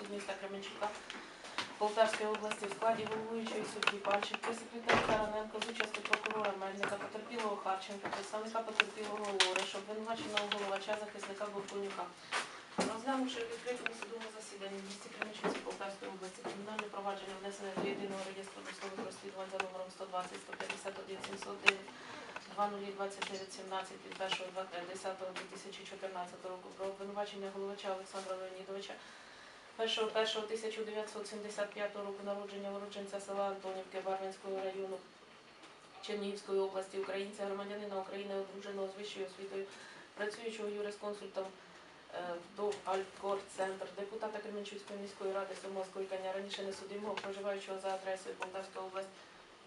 суд міста Кременчука Полтавської області в складі головуючої судді Пальченка, секретаря Тараненко з участю прокурора Мельника, потерпілого Харченка, представника потерпілого Лореша, обвинуваченого головача захисника Бовкунюка. Розглянувши відкритому судовому засіданні в місті Кременчуці Полтавської області кримінальне провадження внесене до єдиного реєстру досудових розслідувань за номером 120 151 709 202917 від 1.10.2014 року про обвинувачення головача Олександра Леонідовича 1.1.1975 року народження уродженця села Антонівки Барвинського району Чернігівської області, українця, громадянина України, одруженого з вищою освітою, працюючого юрисконсультом е, до Алькор Центр, депутата Кременчуцької міської ради сьомого скликання, раніше несудимого, проживаючого за адресою Полтавська область,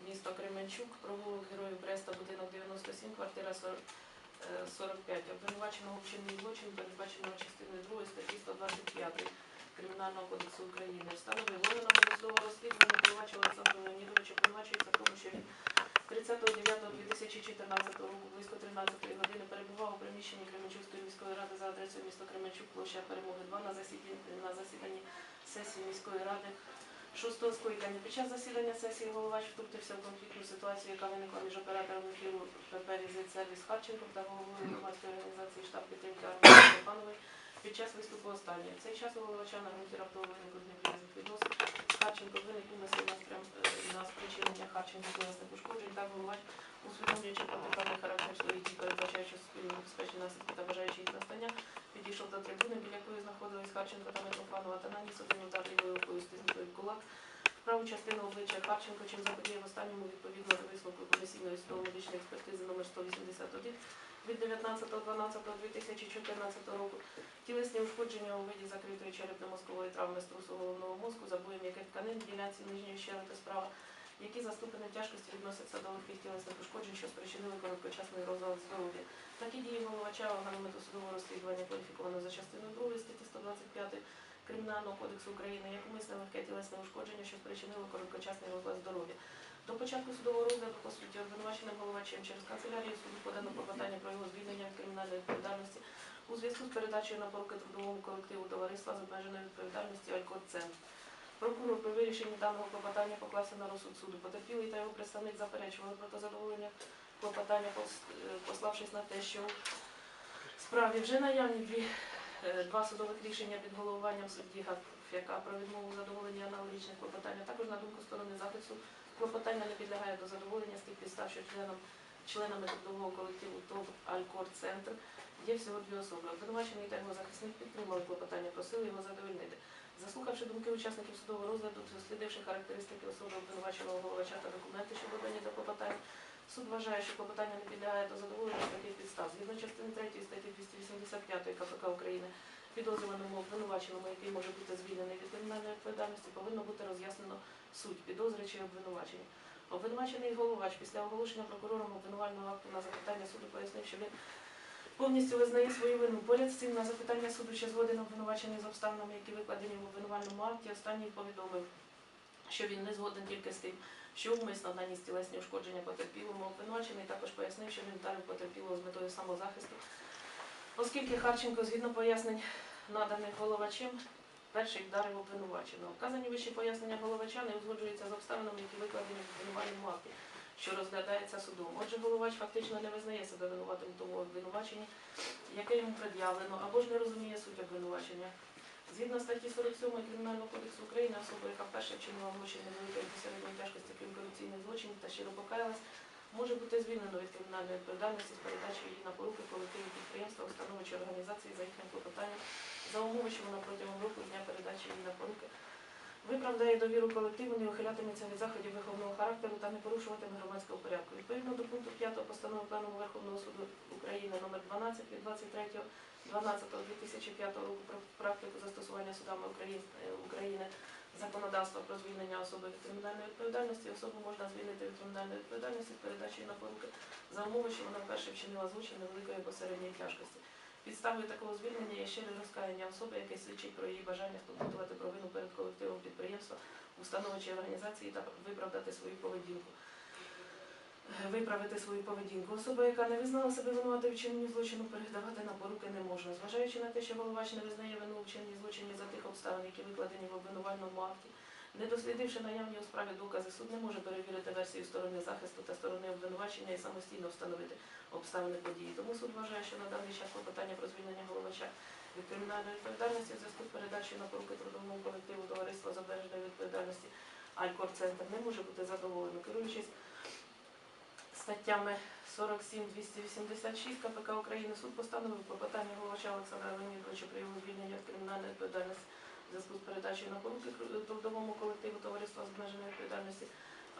місто Кременчук, провулок Героїв Бреста, будинок 97, квартира 40, е, 45. Обвинуваченого в чинній злочин, передбаченого частиною 2 статті 125 Кримінального кодексу України. Встановив органами досудового розслідування обвинувачення Олександра Леонідовича обвинувачується в тому, що він 30.09.2014 року близько 13 години перебував у приміщенні Кременчуцької міської ради за адресою міста Кременчук, площа Перемоги 2 на засіданні, на засіданні сесії міської ради шостого скликання. Під час засідання сесії головач втрутився в конфліктну ситуацію, яка виникла між оператором ефіру ПП «Візит Сервіс Харченком та головою громадської організації штаб підтримки армії під час виступу останньої. В цей час у головача на ґрунті раптово виникли неприязних відносин. Харченко виник умисел на, спрям... е, на спричинення Харченко тілесних ушкоджень. Так головач, усвідомлюючи протиправний характер своїх дій, передбачаючи суспільно небезпечні наслідки та бажаючи їх настання, підійшов до трибуни, біля якої знаходились Харченко та Митрофанова, та наніс один удар лівою рукою стиснутою кулак. Праву частину обличчя Харченко, чим заподіяв останньому відповідно до висновку комісійної судово-медичної експертизи номер 181 від 19.12.2014 року тілесні ушкодження у виді закритої черепно-мозкової травми струсу головного мозку, забоєм яких тканин ділянці нижньої щелепи справа, які за ступенем тяжкості відносяться до легких тілесних ушкоджень, що спричинили короткочасний розлад здоров'я. Такі дії головача органами досудового розслідування кваліфіковано за частиною 2 статті 125 Кримінального кодексу України як умисне легке тілесне ушкодження, що спричинило короткочасний розлад здоров'я. До початку судового розгляду по суті обвинуваченим головачем через канцелярію суду подано клопотання про його звільнення від кримінальної відповідальності у зв'язку з передачею на поруки трудовому колективу товариства з обмеженою відповідальністю Алькоцентр. Прокурор при вирішенні даного клопотання поклався на розсуд суду. Потерпілий та його представник заперечували проти задоволення клопотання, е, пославшись на те, що в справі вже наявні дві, е, два судових рішення під головуванням судді Гаф'яка про відмову задоволення аналогічних клопотань. А Також на думку сторони захисту клопотання не підлягає до задоволення з тих підстав, що членом членами трудового колективу ТОВ Алькор Центр є всього дві особи. Обвинувачений та його захисник підтримали клопотання, просили його задовольнити. Заслухавши думки учасників судового розгляду, дослідивши характеристики особи обвинуваченого головача та документи, що подані до клопотання, суд вважає, що клопотання не підлягає до задоволення з таких підстав. Згідно частини 3 статті 285 КПК України, підозрюваному обвинуваченому, який може бути звільнений кримінальної відповідальності, повинно бути роз'яснено суть підозри чи обвинувачення. Обвинувачений головач після оголошення прокурором обвинувального акту на запитання суду пояснив, що він повністю визнає свою вину. Поряд з цим на запитання суду чи згоден обвинувачений з обставинами, які викладені в обвинувальному акті, останній повідомив, що він не згоден тільки з тим, що умисно наніс тілесні ушкодження потерпілому. Обвинувачений також пояснив, що він вдарив потерпілого з метою самозахисту, оскільки Харченко, згідно пояснень, наданих головачем, перший вдарив обвинуваченого. Вказані вищі пояснення головача не узгоджуються з обставинами, які викладені в обвинувальному акті, що розглядається судом. Отже, головач фактично не визнає себе винуватим тому обвинуваченні, яке йому пред'явлено, або ж не розуміє суть обвинувачення. Згідно статті 47 Кримінального кодексу України, особа, яка вперше вчинила злочин невеликої та середньої тяжкості крім корупційних злочинів та щиро покаялась, може бути звільнено від кримінальної відповідальності з передачею її на поруки колективу підприємства, установи чи організації за їхнім клопотанням за умови, що вона протягом року дня передачі її на виправдає довіру колективу, не ухилятиметься від заходів виховного характеру та не порушуватиме громадського порядку. Відповідно до пункту 5 постанови Пленуму Верховного суду України номер 12 від 23 12.2005 року про практику застосування судами України, України законодавства про звільнення особи від кримінальної відповідальності. Особу можна звільнити від кримінальної відповідальності з передачею на поруки за умови, що вона вперше вчинила злочин невеликої або середньої тяжкості. Підставою такого звільнення є щире розкаяння особи, яке свідчить про її бажання сповідувати провину перед колективом підприємства, установи чи організації та виправдати свою поведінку. виправити свою поведінку. Особа, яка не визнала себе винуватою в вчиненні злочину, передавати на поруки не можна. Зважаючи на те, що головач не визнає вину вчиненні злочинів за тих обставин, які викладені в обвинувальному акті, не дослідивши наявні у справі докази, суд не може перевірити версію сторони захисту та сторони обвинувачення і самостійно встановити обставини події. Тому суд вважає, що на даний час клопотання про звільнення головача від кримінальної відповідальності в зв'язку з передачею на поруки трудовому колективу товариства з обмеженої відповідальності Алькор-центр не може бути задоволено, керуючись статтями 47-286 КПК України, суд постановив клопотання головача Олександра Леонідовича про його звільнення від кримінальної відповідальності зв'язку з передачею на поруки трудовому колективу товариства з обмеженої відповідальності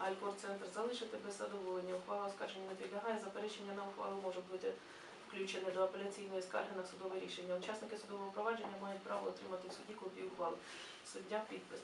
Алькор-центр залишити без задоволення. Ухвала оскарження не підлягає. Заперечення на ухвалу може бути включене до апеляційної скарги на судове рішення. Учасники судового провадження мають право отримати в суді копію ухвали. Суддя підпис.